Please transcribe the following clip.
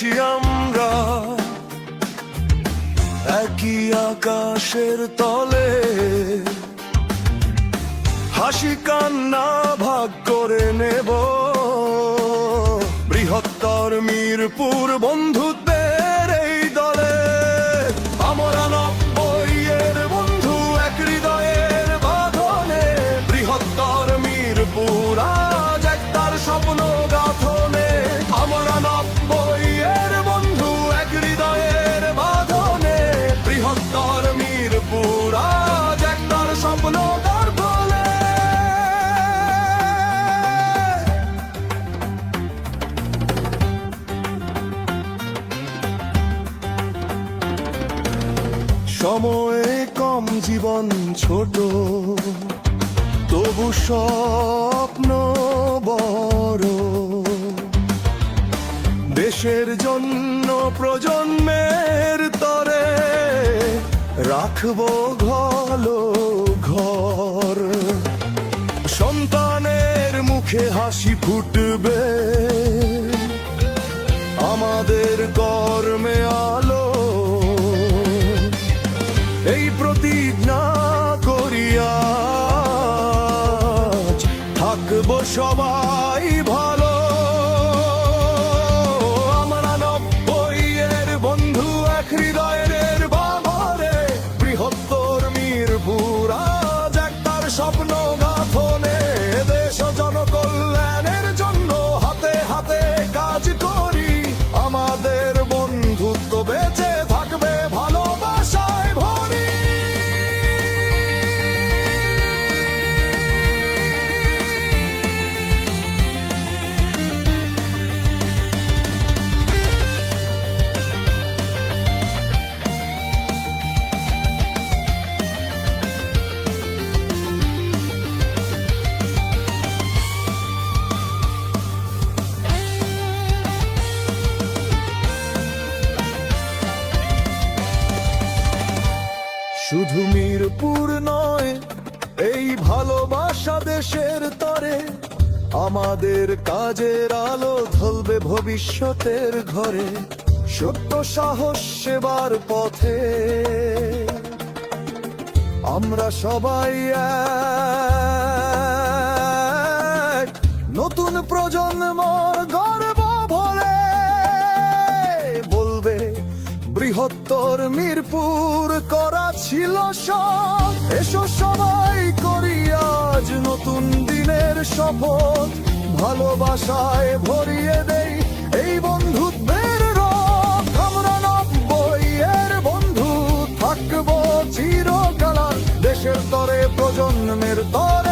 আছি আমরা। একই আকাশের তলে। হাসি কান্না ভাগ করে নেব। বৃহত্তর মিরপুর বন্ধুত্বের সময়ে কম জীবন ছোট। তবু স্বপ্ন বড়। দেশের জন্য প্রজন্মের তরে রাখব ঘলো ঘর। সন্তানের মুখে হাসি ফুটবে। আমাদের কর্মে আলো থাকব শুধু মিরপুর নয়, এই ভালোবাসা দেশের তরে। আমাদের কাজের আলো ধলবে ভবিষ্যতের ঘরে। সত্য সাহস সেবার পথে। আমরা সবাই নতুন প্রজন্মর বৃহত্তর মিরপুর করা ছিল সব এসো সবাই করি আজ নতুন দিনের শপথ। ভালোবাসায় ভরিয়ে দেই এই বন্ধুত্বের রথ আমরা নব্বই এর বন্ধু, থাকব চিরকাল দেশের তরে প্রজন্মের তরে